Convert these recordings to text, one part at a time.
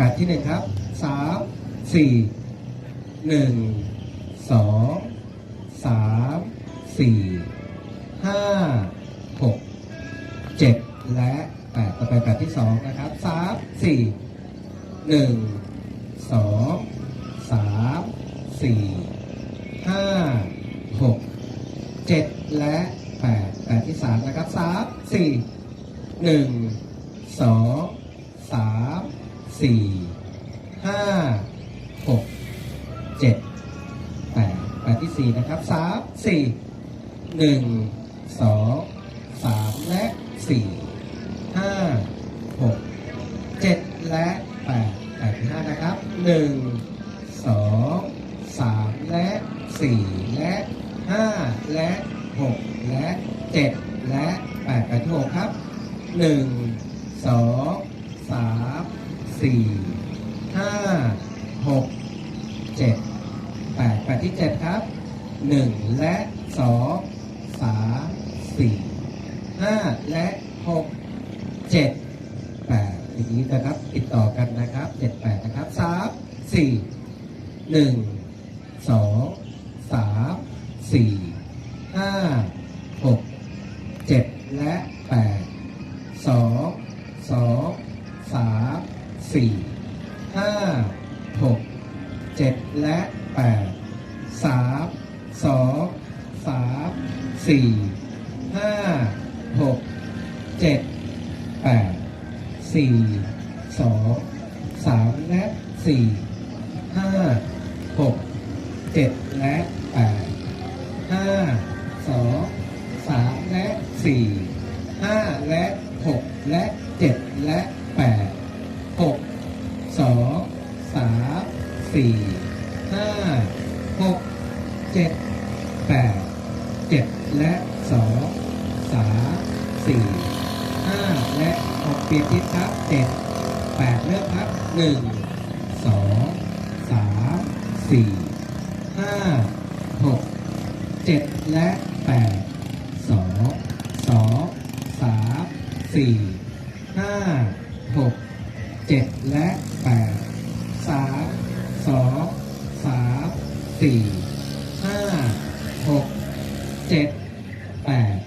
แปดที่หนึ่งครับสามสี่หนึ่งสองสามสี่ห้าหกเจ็ดและแปดต่อไปแปดที่สองนะครับสามสี่หนึ่งสองสามสี่ห้าหกเจ็ดและแปดแปดที่สามนะครับสามสี่หนึ่งสอง สี่ห้าหกเจ็ดแปดแปดที่สี่นะครับสามสี่หนึ่งสองสามและสี่ห้าหกเจ็ดและแปดแปดที่ห้านะครับหนึ่งสองสามและสี่และห้าและหกและเจ็ดและแปดแปดที่หกครับหนึ่งสอง สี่ห้าหกเจ็ดแปดแปดที่เจ็ดครับหนึ่งและสองสามสี่ห้าและหกเจ็ดแปดอย่างนี้นะครับติดต่อกันนะครับเจ็ดแปดนะครับสามสี่หนึ่งสองสามสี่ห้าหกเจ็ดและแปดสองสองสาม สี่ห้าหกเจ็ดและแปดสามสองสามสี่ห้าหกเจ็ดแปดสี่สองสามและสี่ห้าหกเจ็ดและแปดห้าสองสามและสี่ห้าและหกและเจ็ดและแปด หกสองสามสี่ห้าหกเจ็ดแปดเจ็ดและสองสามสี่ห้าและหกเปลี่ยนทิศครับเจ็ดแปดเริ่มครับหนึ่งสองสามสี่ห้าหกเจ็ดและแปดสองสองสามสี่ห้าหก เจ็ดและแปดสามสองสามสี่ห้าหกเจ็ดแปด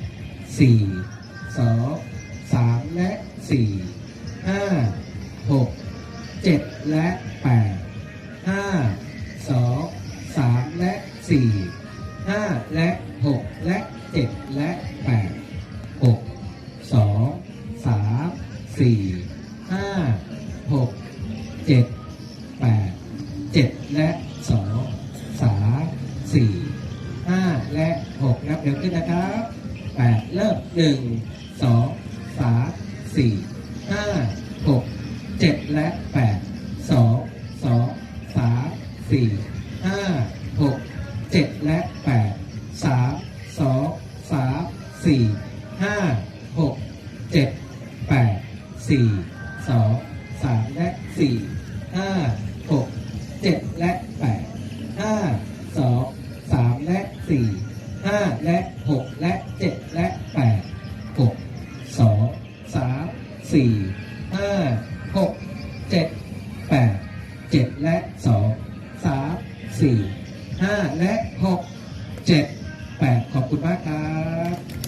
สี่สองสามและสี่ห้าหกเจ็ดและแปดห้าสองสามและสี่ห้าและหกและเจ็ดและแปดหกสองสามสี่ห้า สี่ห้าและหกนับเร็วขึ้นนะครับแปดเริ่มหนึ่งสองสามสี่ห้าหกเจ็ดและแปดสองสองสามสี่ห้าหกเจ็ดและแปดสามสองสามสี่ห้าหกเจ็ดแปดสี่สองสามและสี่ห้าหกเจ็ดและ 5 และ 6 และ 7 และ 8 6 2 3 4 5 6 7 8 7 และ 2 3 4 5 และ 6 7 8 ขอบคุณมากครับ